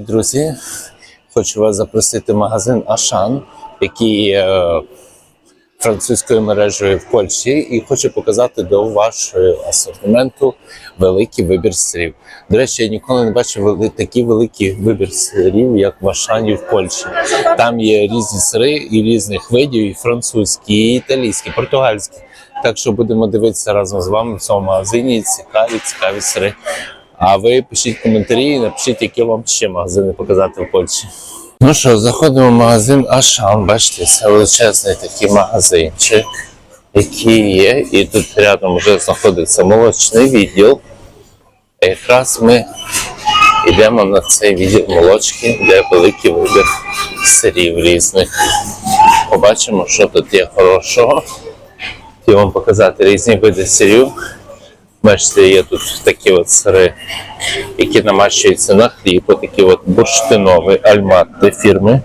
Друзі, хочу вас запросити в магазин Ашан, який є е, французькою мережею в Польщі, і хочу показати до вашого асортименту великий вибір сирів. До речі, я ніколи не бачив такий великий вибір сирів, як в Ашані в Польщі. Там є різні сири і різних видів, і французькі, і італійські, і португальські. Так що будемо дивитися разом з вами в цьому магазині. Цікаві, цікаві сири. А ви пишіть коментарі і напишіть, які вам ще магазини показати в Польщі. Ну що, заходимо в магазин Ашан. Бачите, це величезний такий магазинчик, який є. І тут рядом вже знаходиться молочний відділ. І якраз ми йдемо на цей відділ молочки, де великий вибір сирів різних. Побачимо, що тут є хорошого. Хотів вам показати різні види сирів. Бачите, є тут такі от сири, які намащуються на хліб, такі от бурштинові альмати фірми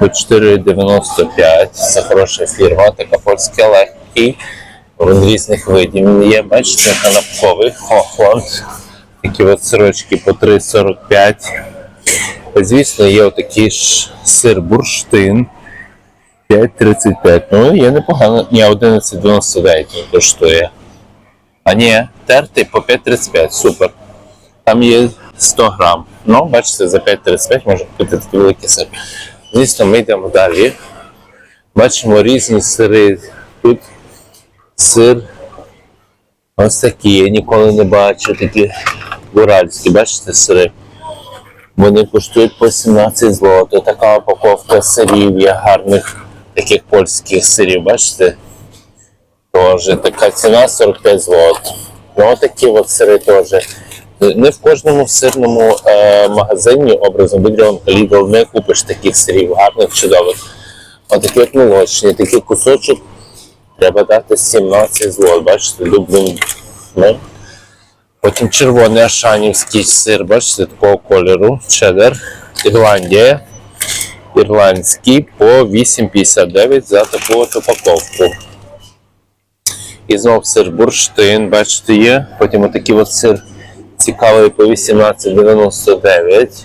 по 4,95. Це хороша фірма, така польська легкий. Він різних видів є, бачите, канапковий Хохланд. Такі от сирочки по 3,45. Звісно, є отакий ж сир бурштин. 5,35. Ну, є непогано. Ні, 11,99 він коштує. А ні, тертий по 5,35, супер. Там є 100 грам. Ну, бачите, за 5,35 можна купити такий великий сир. Звісно, ми йдемо далі. Бачимо різні сири. Тут сир. Ось такі. Я ніколи не бачу такі уральські, бачите, сири. Вони коштують по 17 злотих. Така упаковка сирів є гарних таких польських сирів, бачите? Тоже така ціна 45 злот. Ну, такі от сири теж. Не в кожному сирному е, магазині, образом Бідріон Lidl, не купиш таких сирів, гарних, чудових. Отакі от молочні, такий кусочок треба дати 17 злот. Бачите, Дублін. Ну. Потім червоний ашанівський сир, бачите, такого кольору, чеддер, Ірландія. Ірландський по 8,59 за таку от упаковку. І знов сир бурштин, бачите, є. Потім отакий от сир цікавий по 18,99.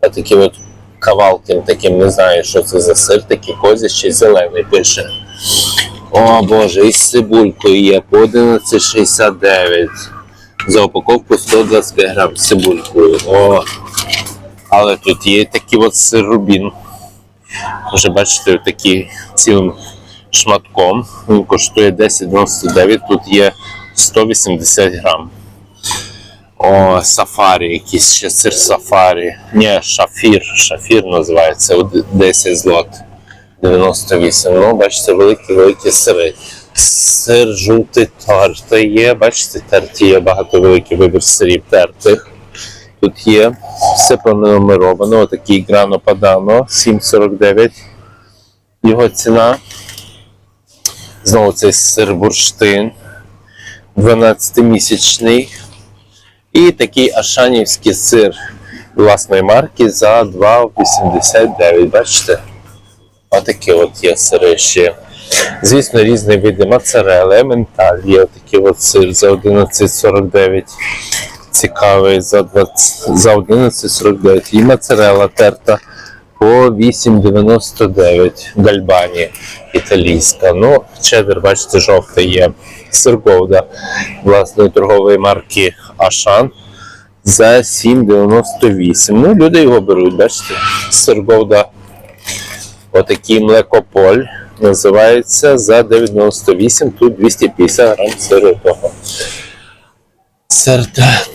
А такі от кавалки, таким не знаю, що це за сир, такий козячий зелений пише. О Боже, і з цибулькою є по 11,69. За упаковку 125 грам цибулькою. О, але тут є такий от сир рубін. Вже бачите, такий цілим шматком. Він коштує 10,99, тут є 180 грам. О, сафарі, якийсь ще сир сафарі. Ні, шафір. Шафір називається 10 злот. 98. Ну, бачите, великі-великі сири. Сир жовтий тертий є. Бачите, терті є багато великий вибір сирів тертих. Тут є все пронумеровано. Отакий грано падано 7,49. Його ціна. Знову цей сир бурштин 12-місячний. І такий ашанівський сир власної марки за 2,89. Бачите? Отакі от є сири ще. Звісно, різні види моцарели, ементаль є отакий от сир за 11,49. Цікавий за 20, за 11,49. І моцарела терта по 8,99 гальбані італійська. Ну, чеддер, бачите, жовтий є. Сир Говда власної торгової марки Ашан за 7,98. Ну, люди його беруть, бачите. Сир Говда Отакий млекополь називається за 9,98, тут 250 грам сиру того. Сир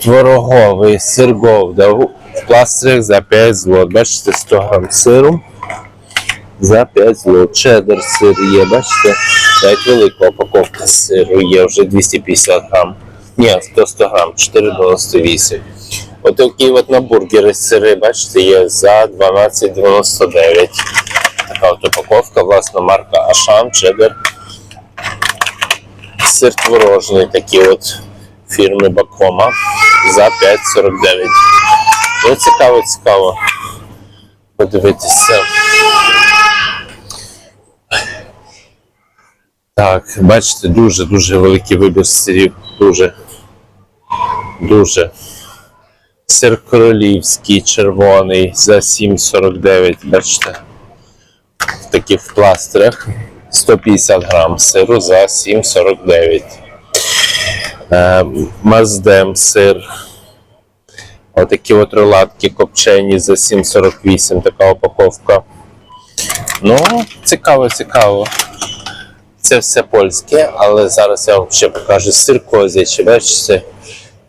твороговий, сир пластирях за 5 злот. Бачите, 100 грам сиру за 5 злот. Чеддер сир є, бачите, навіть велика упаковка сиру є вже 250 грам. Ні, 100 100 грам, 4,98. Отакий от на бургери сири, бачите, є за 12,99. Така от упаковка, власна марка Ашан, Чеддер. Сир творожний, такий от фірми Бакома за 5,49. Ну, цікаво, цікаво. Подивитися. Так, бачите, дуже-дуже великий вибір сирів. Дуже. Дуже. Сир королівський червоний за 7,49, бачите? В таких пластирях. 150 грам сиру за 7,49. Е, Маздем сир. Отакі от рулатки копчені за 7,48, така упаковка. Ну, цікаво, цікаво. Це все польське, але зараз я вам ще покажу сир козячий. Бачите,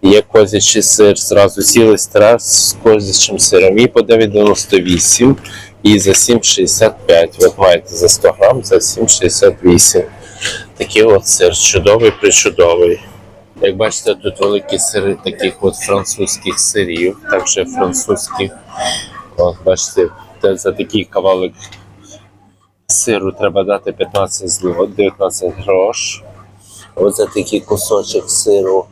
є козячий сир, зразу цілий страх з козячим сиром. І по 9,98 і за 7,65. От маєте за 100 грам за 7,68. Такий от сир чудовий, причудовий. Як бачите, тут великі сири таких от французьких сирів, також французьких. От бачите, за такий кавалик сиру треба дати 15 злот, 19 грош. От за такий кусочок сиру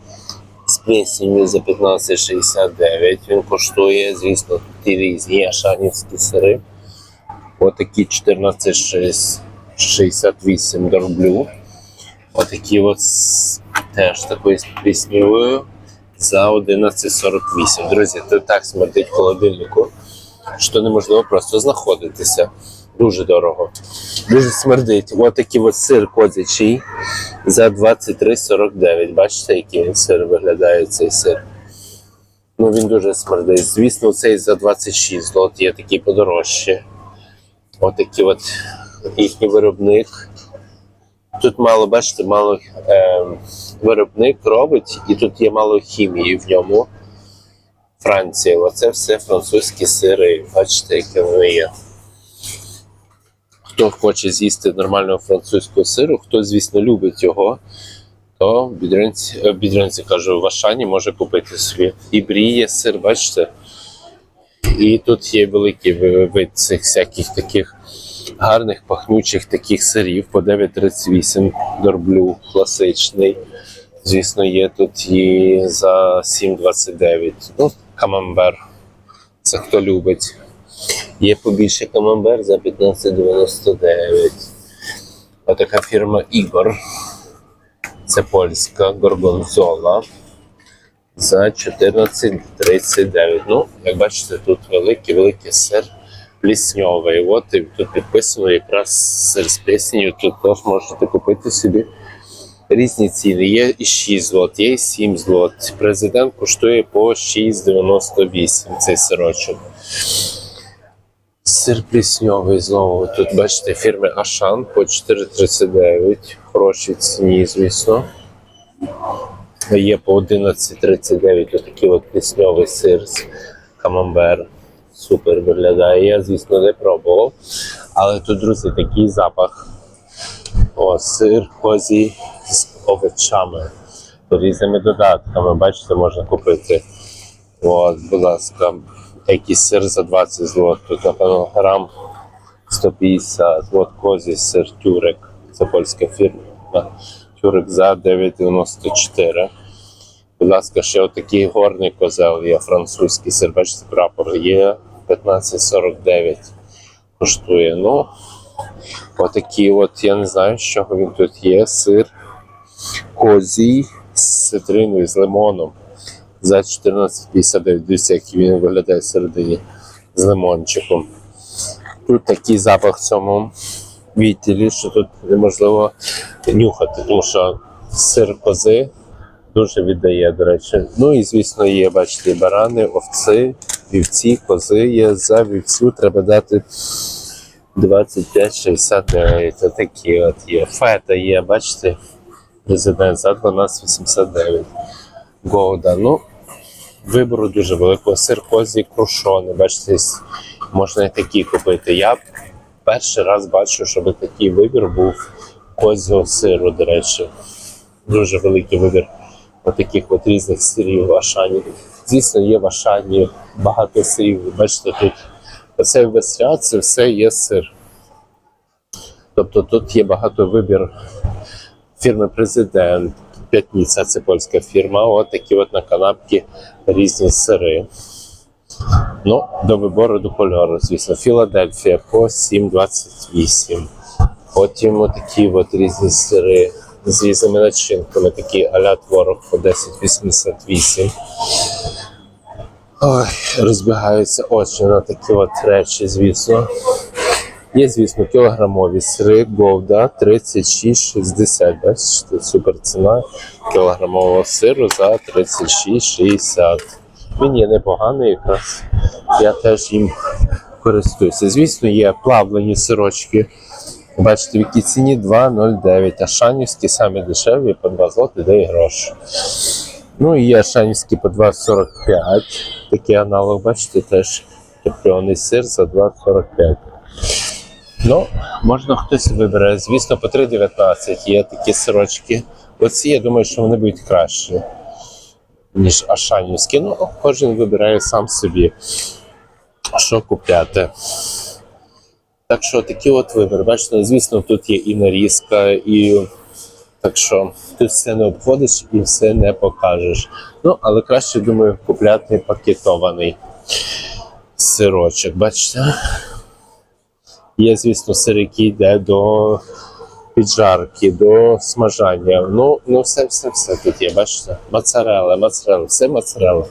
з плесенью за 15,69 він коштує. Звісно, тут і різні є шанівські сири. Отакі 14,68 дорблю. Отакі от теж такою з пліснявою за 11,48. Друзі, це так смердить холодильнику, що неможливо просто знаходитися. Дуже дорого. Дуже смердить. Ось такий от сир козячий за 23,49. Бачите, який він сир виглядає цей сир. Ну він дуже смердить. Звісно, цей за 26 злот є такий подорожче. Ось такий от їхній виробник. Тут мало, бачите, мало е, виробник робить, і тут є мало хімії в ньому. Франція. Оце все французькі сири. Бачите, які вони є. Хто хоче з'їсти нормального французького сиру, хто, звісно, любить його, то бідринці, е, бідринці кажу, в Ашані може купити собі. І бріє сир, бачите? І тут є великий вид цих всяких таких гарних пахнючих таких сирів по 9,38 дорблю класичний. Звісно, є тут і за 7,29. Ну, камамбер. Це хто любить. Є побільше камамбер за 15,99. Отака фірма Ігор. Це польська горгонзола за 14,39. Ну, як бачите, тут великий великий плісньовий. От і тут підписано якраз з плісню. Тут теж можете купити собі різні ціни. Є і 6 злот, є і 7 злот. Президент коштує по 6,98 цей сирочок. Сир плісньовий знову. Тут бачите фірми Ашан по 4,39. Хорошій ціні, звісно. Є по 11,39 отакий от плісньовий сир з камамбер. Супер виглядає. Я, звісно, не пробував. Але тут, друзі, такий запах. О, сир козі з овочами, різними додатками. Бачите, можна купити. От, будь ласка, якийсь сир за 20 злот. Тут, напевно, грам 150. От козі сир тюрек. Це польська фірма. Тюрек за 9,94. Будь ласка, ще отакий горний козел є французький сир. Бачите, прапор є 15,49 коштує. Ну, отакий от, я не знаю, з чого він тут є. Сир козій з цитриною, з лимоном за 14,59. Дивіться, який він виглядає всередині з лимончиком. Тут такий запах в цьому відділі, що тут неможливо нюхати, тому що сир кози дуже віддає, до речі. Ну і звісно, є, бачите, барани, овці, вівці, кози є. За вівцю треба дати 25,69. Отакі от є. Фета є, бачите, президент за 12,89. Гоуда. Ну, вибору дуже великого. Сир козі крушони. Бачите, можна і такі купити. Я перший раз бачу, щоб такий вибір був козього сиру, до речі. Дуже великий вибір таких от різних сирів в Ашані. Звісно, є в Ашані багато сирів. Ви Бачите, тут оцей весь ряд це все є сир. Тобто тут є багато вибір фірми Президент, П'ятниця, це польська фірма. От такі от на канапки різні сири. Ну, до вибору до кольору, звісно. Філадельфія по 7,28. Потім отакі от різні сири з різними начинками, такі аля творог по 10,88. Ой, розбігаються очі на такі от речі, звісно. Є, звісно, кілограмові сири, говда 36,60. Бачите, супер ціна кілограмового сиру за 36,60. Він є непоганий якраз. Я теж їм користуюся. Звісно, є плавлені сирочки. Бачите, в якій ціні 2,09, а шанівські самі дешеві по 2 злоти дає гроші. Ну і є шанівські по 2,45. Такий аналог, бачите, теж копчений сир за 2,45. Ну, можна хтось вибере. Звісно, по 3,19 є такі сирочки. Оці, я думаю, що вони будуть кращі, ніж ашанівські. Ну, кожен вибирає сам собі, що купляти. Так що такий от вибір. Бачите, звісно, тут є і нарізка, і так що тут все не обходиш і все не покажеш. Ну, але краще, думаю, купляти пакетований сирочок. Бачите? Є, звісно, сир, який йде до піджарки, до смажання. Ну, ну все, все, все тут є, бачите? Моцарелла, моцарелла, все моцарелла.